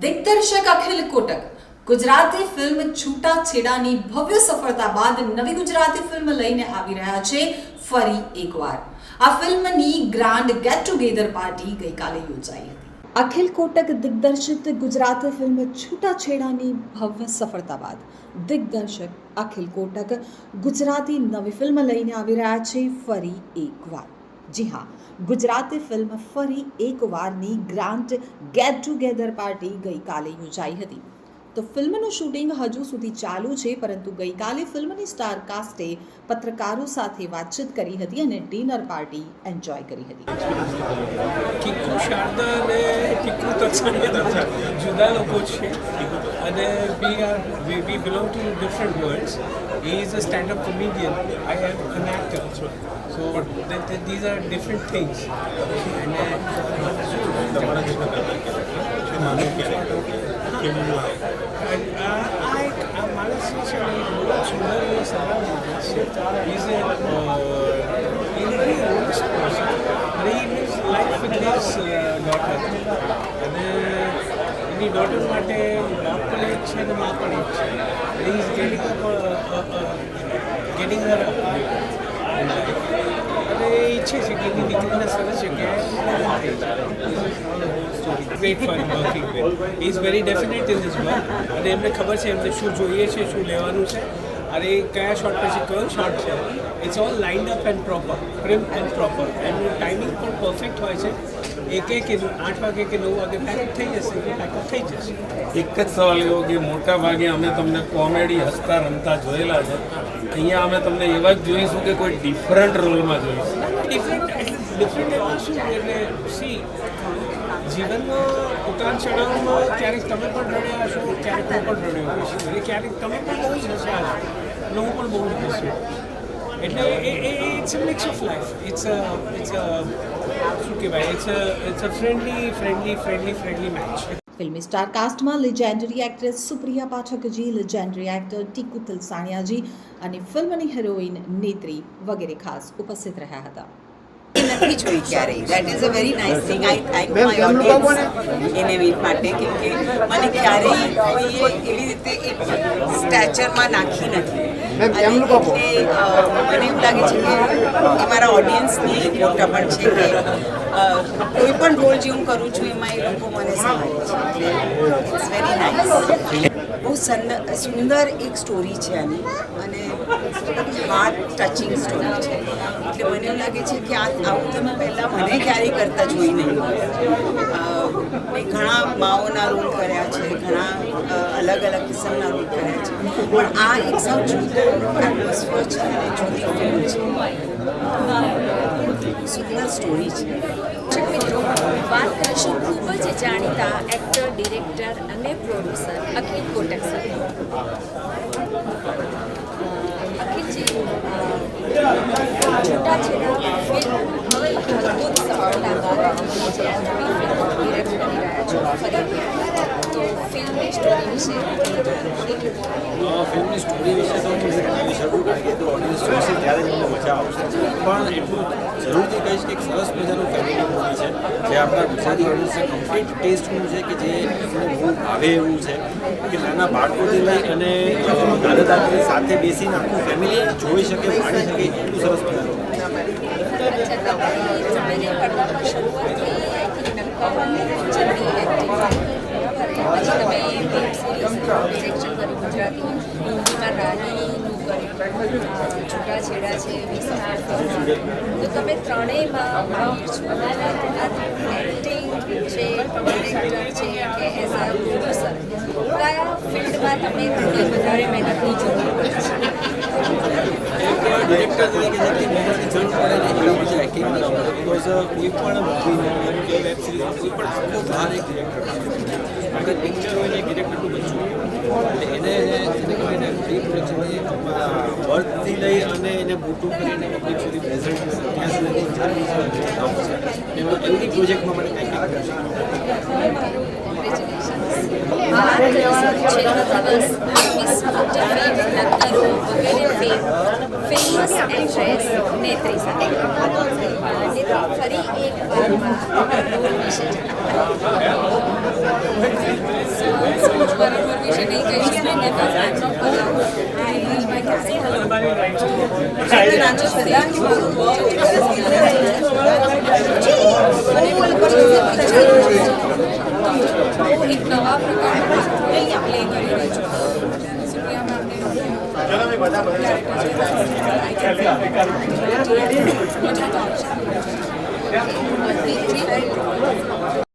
દિગ્દર્શક અખિલ કોટક. ગુજરાતી ફિલ્મ છૂટા છેડાની ભવ્ય સફળતા બાદ નવી ગુજરાતી ફિલ્મ લઈને આવી રહ્યા છે ફરી એકવાર. આ ફિલ્મની ગ્રાન્ડ ગેટ ટુગેધર પાર્ટી ગઈકાલે યોજાઈ હતી. અખિલ કોટક દિગ્દર્શિત ગુજરાતી ફિલ્મ છૂટાછેડાની ભવ્ય સફળતા બાદ દિગ્દર્શક અખિલ કોટક ગુજરાતી નવી ફિલ્મ લઈને આવી રહ્યા છે ફરી એકવાર. જી હા ગુજરાતી ફિલ્મ ફરી એકવારની ગ્રાન્ટ ગેટ ટુગેધર પાર્ટી ગઈકાલે યોજાઈ હતી. તો ફિલ્મનું શૂટિંગ હજુ સુધી ચાલુ છે પરંતુ ગઈકાલે ફિલ્મની સ્ટાર કાસ્ટે પત્રકારો સાથે વાતચીત કરી હતી અને ડિનર પાર્ટી એન્જોય કરી હતી. જુદા લોકો છે. અને we are we belong to different worlds he is a stand up comedian I am an actor so these are different things અને આ આ એક આ માણસ જે છે ને એ બહુ જ સુંદર અને એ લાઈફ વિથ ડોટર અને એની ડોટર માટે બાપ પણ છે અને મા પણ એક છે ઇઝ ગેટિંગ ગેટિંગ હર ઈચ્છે છે કે એની દીકરીને સરસ જગ્યાએ. Great fun working with is very definite in this work અને એમને ખબર છે એમને શું જોઈએ છે, શું લેવાનું છે. અને કયા શોટ પછી કયો શોટ છે. It's all line up and proper prim and proper એમનું ટાઈમિંગ પણ પરફેક્ટ હોય છે. એક એક આઠ વાગે કે નવ વાગે પેકઅપ થઈ જશે પેકઅપ થઈ જશે. એક જ સવાલ એવો કે મોટા ભાગે અમે તમને કોમેડી હસતા રમતા જોયેલા છે. અહીંયા અમે તમને એવા જ જોઈશું કે કોઈ ડિફરન્ટ રોલમાં જોઈશું. ડિફરન્ટ ડિફરન્ટ એમાં શું એટલે સી જીવનમાં ઉતાર ચઢાવમાં ક્યારેક તમે પણ રડ્યા હશો, ક્યારેક હું પણ રડ્યો હોઈશ અને ક્યારેક તમે પણ બહુ જ હસ્યા હશો અને હું પણ બહુ જ હસ્યો એટલે એ it's a mix of life it's a it's a શું કહેવાય? It's a it's a friendly friendly friendly friendly match ફિલ્મી star કાસ્ટમાં legendary actress Supriya Pathakji legendary actor Tiku Talsaniyaji અને ફિલ્મની હિરોઈન નેત્રી વગેરે ખાસ ઉપસ્થિત રહ્યા હતા. નથી જોઈ ક્યારેય. That is a very nice thing I thank my audience એને માટે કેમ કે મને ક્યારેય કોઈએ એવી રીતે એક સ્ટેચરમાં નાખી નથી. મને એવું લાગે છે કે મારા ઓડિયન્સની એક મોટા પણ છે કે કોઈ પણ રોલ જે હું કરું છું એમાં એ લોકો મને સંભાળે છે. ઇટ્સ વેરી નાઇસ બહુ સંદ- સુંદર એક સ્ટોરી છે આની. અને હાર્ટ ટચિંગ સ્ટોરી છે. એટલે મને એવું લાગે છે કે આ આવું તમે પહેલાં મને ક્યારેય કરતા જોઈ નહીં. મેં ઘણા માઓના રોલ કર્યા છે, ઘણા અલગ અલગ કિસ્મના રોલ કર્યા છે. પણ આ એક સૌ જુદો એટમોસ્ફિયર છે અને જુદી ફિલ્મ છે. સુંદર સ્ટોરી છે. મિત્રો, વાત કરીશું ખૂબ જ જાણીતા એક્ટર ડિરેક્ટર અને પ્રોડ્યુસર અખિલ કોટક સાથે અખિલજી છૂટાછેડા ફિલ્મ હવે અદ્ભુત સફળતા બાદ જે આ નવી ફિલ્મ ડિરેક્ટ કરી રહ્યા છો ફરી તો ફિલ્મની સ્ટોરી ફિલ્મની સ્ટોરી વિશે તો હું જણાવી શકું કારણ કે તો ઓડિયન્સ જોશે ત્યારે જ મને મજા આવશે પણ એટલું જરૂરથી કહીશ કે એક સરસ મજાનું ફેમિલી મૂવી છે. જે આપણા ગુજરાતી ઓડિયન્સને કમ્પ્લીટ ટેસ્ટનું છે કે જે એમને બહુ ભાવે એવું છે કે નાના બાળકોથી લઈ અને દાદા દાદી સાથે બેસીને આખું ફેમિલી જોઈ શકે માણી શકે એટલું સરસ મજાનું અચ્છા તમારી તમારી પડદા પર શરૂઆત થઈ આઈ થિંક નક્કામાં જલ્દી એક્ટિંગ પછી તમે વેબ સિરીઝ ડિરેક્શન કર્યું ગુજરાતી હિન્દીમાં રાણીનું કર્યું અ, છૂટાછેડા છે વિસ્તાર તો તમે ત્રણેયમાં એક્ટિંગ છે. ડિરેક્ટર છે કે એઝ અ પ્રોડ્યુસર કયા ફિલ્ડમાં તમને વધારે મહેનતની જરૂર પડે છે? ડિરેક્ટર તરીકે જરૂર પડે ને એટલી એક્ટિંગ કોઈ પણ કે વેબ કોઈ પણ આખો બહાર એક ડિરેક્ટર અગર પિક્ચર હોય ને એક ડિરેક્ટરનું બચ્ચું એટલે એને એને પ્રી પ્રોડક્શનની લઈ અને એને મોટું કરીને પબ્લિક સુધી પ્રેઝન્ટ ત્યાં સુધી છે એમાં એવી પ્રોજેક્ટમાં મને કંઈક વગેરે ફેમ ફેમસ એક્ટ્રેસ નેત્રી સાથે નેત્રી ફરી એક વારમાં રોલ વિશે જણાવો વિશે નહીં કહી શકું મેં ફેન્સ ઓફ બધા નાચો એક નવા પ્રકારનો Yo no me voy a